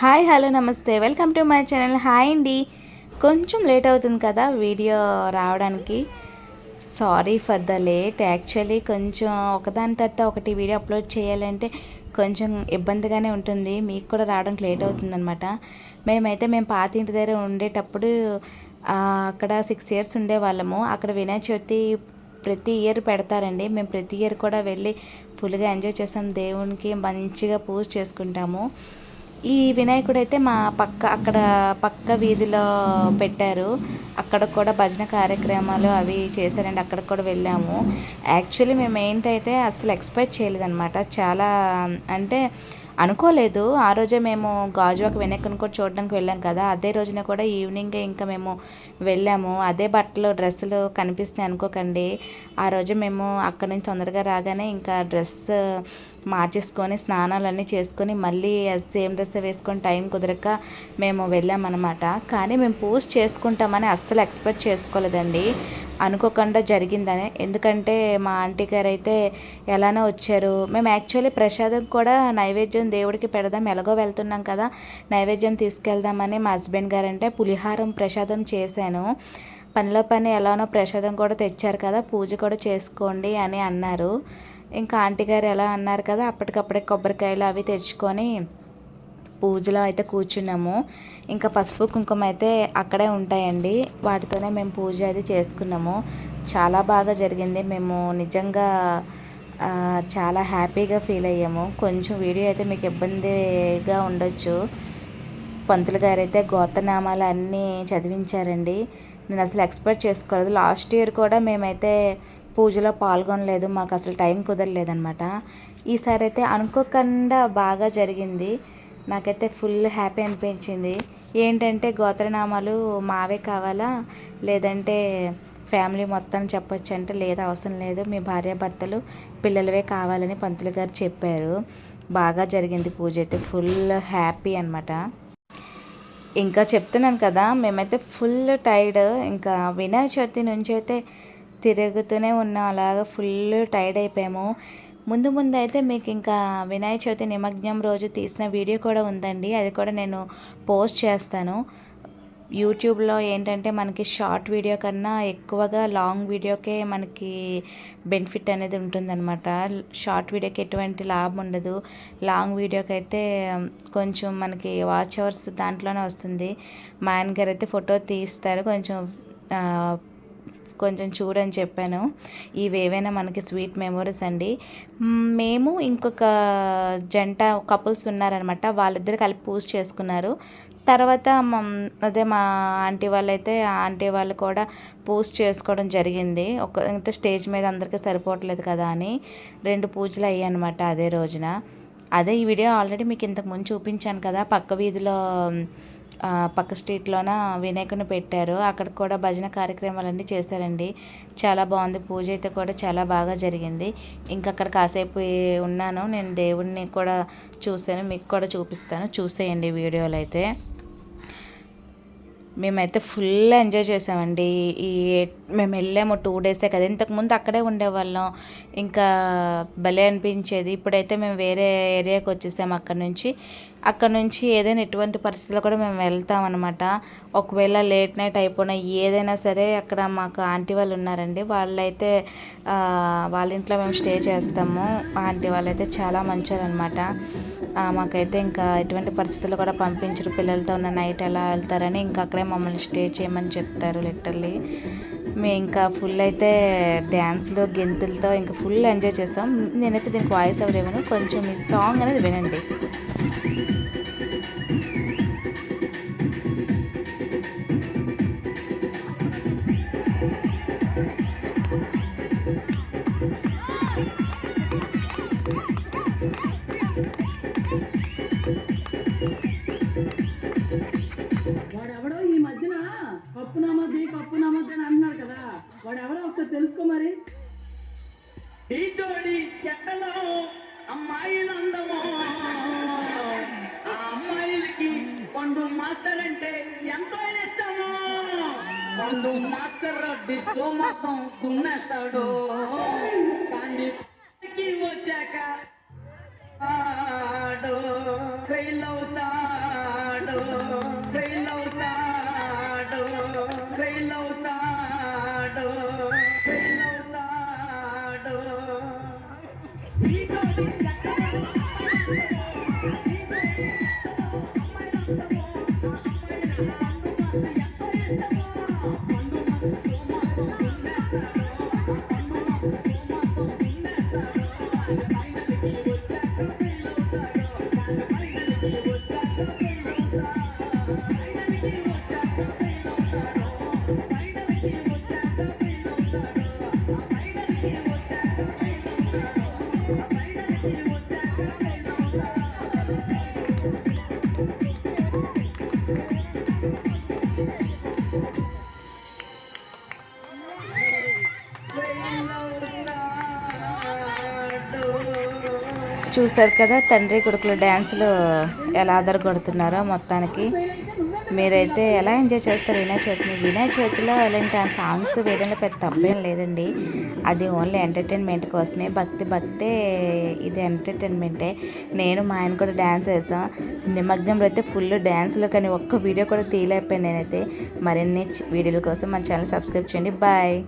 Hi hello నమస్తే. Welcome to my channel. Hi అండి. కొంచెం లేట్ అవుతుంది కదా వీడియో రావడానికి. Sorry for the late. Actually కొంచెం ఒకదాని తర్వాత ఒకటి వీడియో అప్లోడ్ చేయాలంటే కొంచెం ఇబ్బందిగానే ఉంటుంది. మీకు కూడా రావడానికి లేట్ అవుతుందనమాట మేమైతే మేము పాత ఇంటి దగ్గర ఉండేటప్పుడు అక్కడ సిక్స్ ఇయర్స్ ఉండేవాళ్ళము. అక్కడ వినాయక చవితి ప్రతి ఇయర్ పెడతారండి. మేము ప్రతి ఇయర్ కూడా వెళ్ళి ఫుల్గా ఎంజాయ్ చేస్తాం. దేవునికి మంచిగా పూజ చేసుకుంటాము. ఈ వినాయకుడు అయితే మా పక్క అక్కడ పక్క వీధిలో పెట్టారు. అక్కడ కూడా భజన కార్యక్రమాలు అవి చేశారండి. అక్కడ కూడా వెళ్ళాము. యాక్చువల్లీ మేము ఏంటైతే అసలు ఎక్స్పెక్ట్ చేయలేదన్నమాట. చాలా అంటే అనుకోలేదు. ఆ రోజే మేము గాజువాక వినాయకుని కూడా చూడడానికి వెళ్ళాం కదా. అదే రోజున కూడా ఈవినింగ్ ఇంకా మేము వెళ్ళాము. అదే బట్టలు డ్రెస్సులు కనిపిస్తున్నాయి అనుకోకండి. ఆ రోజు మేము అక్కడ నుంచి తొందరగా రాగానే ఇంకా డ్రెస్ మార్చేసుకొని స్నానాలన్నీ చేసుకొని మళ్ళీ సేమ్ డ్రెస్ వేసుకొని టైం కుదరక మేము వెళ్ళామన్నమాట. కానీ మేము పూజ చేసుకుంటామని అస్సలు ఎక్స్పెక్ట్ చేసుకోలేదండి. అనుకోకుండా జరిగిందని. ఎందుకంటే మా ఆంటీ గారు అయితే ఎలానో వచ్చారు. మేము యాక్చువల్లీ ప్రసాదం కూడా నైవేద్యం దేవుడికి పెడదాం ఎలాగో వెళ్తున్నాం కదా నైవేద్యం తీసుకెళ్దామని మా హస్బెండ్ గారు అంటే పులిహారం ప్రసాదం చేశాను. పనిలో పని ఎలానో ప్రసాదం కూడా తెచ్చారు కదా పూజ కూడా చేసుకోండి అని అన్నారు. ఇంకా ఆంటీ గారు ఎలా అన్నారు కదా అప్పటికప్పుడే కొబ్బరికాయలు అవి తెచ్చుకొని పూజలో అయితే కూర్చున్నాము. ఇంకా పసుపు కుంకుమ అయితే అక్కడే ఉంటాయండి. వాటితోనే మేము పూజ అది చేసుకున్నాము. చాలా బాగా జరిగింది. మేము నిజంగా చాలా హ్యాపీగా ఫీల్ అయ్యాము. కొంచెం వీడియో అయితే మీకు ఇబ్బందిగా ఉండొచ్చు. పంతులు గారు అయితే గోతనామాలు అన్నీ చదివించారండి. నేను అసలు ఎక్స్పెక్ట్ చేసుకోలేదు. లాస్ట్ ఇయర్ కూడా మేమైతే పూజలో పాల్గొనలేదు. మాకు అసలు టైం కుదరలేదనమాట ఈసారి అయితే అనుకోకుండా బాగా జరిగింది. నాకైతే ఫుల్ హ్యాపీ అనిపించింది. ఏంటంటే గోత్రనామాలు మావే కావాలా? లేదంటే ఫ్యామిలీ మొత్తం చెప్పొచ్చు అంటే లేదు అవసరం లేదు. మీ భార్యాభర్తలు పిల్లలవే కావాలని పంతులు గారు చెప్పారు. బాగా జరిగింది పూజ అయితే. ఫుల్ హ్యాపీ అనమాట ఇంకా చెప్తున్నాను కదా మేమైతే ఫుల్ టైర్డ్ ఇంకా వినాయక చవితి నుంచి అయితే తిరుగుతూనే ఉన్నాం. అలాగా ఫుల్ టైర్డ్ అయిపోయాము. ముందు ముందు అయితే మీకు ఇంకా వినాయక చవితి నిమగ్నం రోజు తీసిన వీడియో కూడా ఉందండి. అది కూడా నేను పోస్ట్ చేస్తాను. యూట్యూబ్లో ఏంటంటే మనకి షార్ట్ వీడియో కన్నా ఎక్కువగా లాంగ్ వీడియోకే మనకి బెనిఫిట్ అనేది ఉంటుందన్నమాట. షార్ట్ వీడియోకి ఎటువంటి లాభం ఉండదు. లాంగ్ వీడియోకి అయితే కొంచెం మనకి వాచ్ అవర్స్ దాంట్లోనే వస్తుంది. మా ఆయన గారు అయితే ఫోటో తీస్తారు. కొంచెం కొంచెం చూడని చెప్పాను. ఇవి ఏవైనా మనకి స్వీట్ మెమొరీస్ అండి. మేము ఇంకొక జంట కపుల్స్ ఉన్నారనమాట. వాళ్ళిద్దరు కలిపి పూజ చేసుకున్నారు. తర్వాత అదే మా ఆంటీ వాళ్ళైతే అయితే ఆంటీ వాళ్ళు కూడా పూజ చేసుకోవడం జరిగింది. ఒక అంటే స్టేజ్ మీద అందరికీ సరిపోవట్లేదు కదా అని రెండు పూజలు అయ్యాయి అనమాట అదే రోజున. అదే ఈ వీడియో ఆల్రెడీ మీకు ఇంతకు ముందు చూపించాను కదా పక్క వీధిలో పక్క స్ట్రీట్లోన వినాయకుని పెట్టారు. అక్కడ కూడా భజన కార్యక్రమాలన్నీ చేశారండి. చాలా బాగుంది. పూజ అయితే కూడా చాలా బాగా జరిగింది. ఇంకా అక్కడ కాసేపు ఉన్నాను. నేను దేవుడిని కూడా చూశాను. మీకు కూడా చూపిస్తాను. చూసేయండి వీడియోలు అయితే. మేమైతే ఫుల్ ఎంజాయ్ చేసామండి. ఈ మేము వెళ్ళాము టూ డేసే కదా. ఇంతకుముందు అక్కడే ఉండేవాళ్ళం. ఇంకా భలే అనిపించేది. ఇప్పుడైతే మేము వేరే ఏరియాకి వచ్చేసాము అక్కడ నుంచి. అక్కడ నుంచి ఏదైనా ఎటువంటి పరిస్థితుల్లో కూడా మేము వెళ్తాం అనమాట ఒకవేళ లేట్ నైట్ అయిపోయినా ఏదైనా సరే అక్కడ మాకు ఆంటీ వాళ్ళు ఉన్నారండి. వాళ్ళైతే వాళ్ళ ఇంట్లో మేము స్టే చేస్తాము. ఆంటీ వాళ్ళైతే చాలా మంచోళ్ళనమాట అనమాట మాకైతే ఇంకా ఎటువంటి పరిస్థితుల్లో కూడా పంపించరు. పిల్లలతో ఉన్న నైట్ ఎలా వెళ్తారని ఇంకా అక్కడే మమ్మల్ని స్టే చేయమని చెప్తారు లిటర్లీ మేము ఇంకా ఫుల్ అయితే డ్యాన్స్లు గెంతులతో ఇంకా ఫుల్ ఎంజాయ్ చేసాం నేనైతే దీనికి వాయిస్ అవ్వలేమను కొంచెం ఈ సాంగ్ అనేది వినండి. నమ్మద్ది కప్పు నమ్మద్ది కదా. వాడు ఎవరో వాడెవడో ఒకసారి తెలుసుకో మరి. ఈ జోడి ఎట్టలో అమ్మాయిలందమో ఆ అమ్మాయిలకి పండు మాస్టర్ అంటే ఎంతో ఇష్టము. పండు మాస్టర్ డిస్కో మొత్తం దున్నేస్తాడు కానీ వచ్చాక ఫెయిల్ అవుతాడు. ఫెయిలవుతాడో ఫెయిలవుతాడో చూసారు కదా తండ్రి కొడుకులు డ్యాన్సులు ఎలా కొడుతున్నారో మొత్తానికి. మీరైతే ఎలా ఎంజాయ్ చేస్తారు? వినాయక చవితిని? వినాయక చవితిలో ఇలాంటి సాంగ్స్ వేయడంలో పెద్ద తప్పేం లేదండి. అది ఓన్లీ ఎంటర్టైన్మెంట్ కోసమే. భక్తి భక్తే ఇది ఎంటర్టైన్మెంటే నేను మా ఆయన కూడా డ్యాన్స్ వేసాం. నిమగ్నంలో అయితే ఫుల్ డ్యాన్స్లో కానీ ఒక్క వీడియో కూడా తీయలేకపోయాను నేనైతే. మరిన్ని వీడియోల కోసం మన ఛానల్ సబ్స్క్రైబ్ చేయండి. బాయ్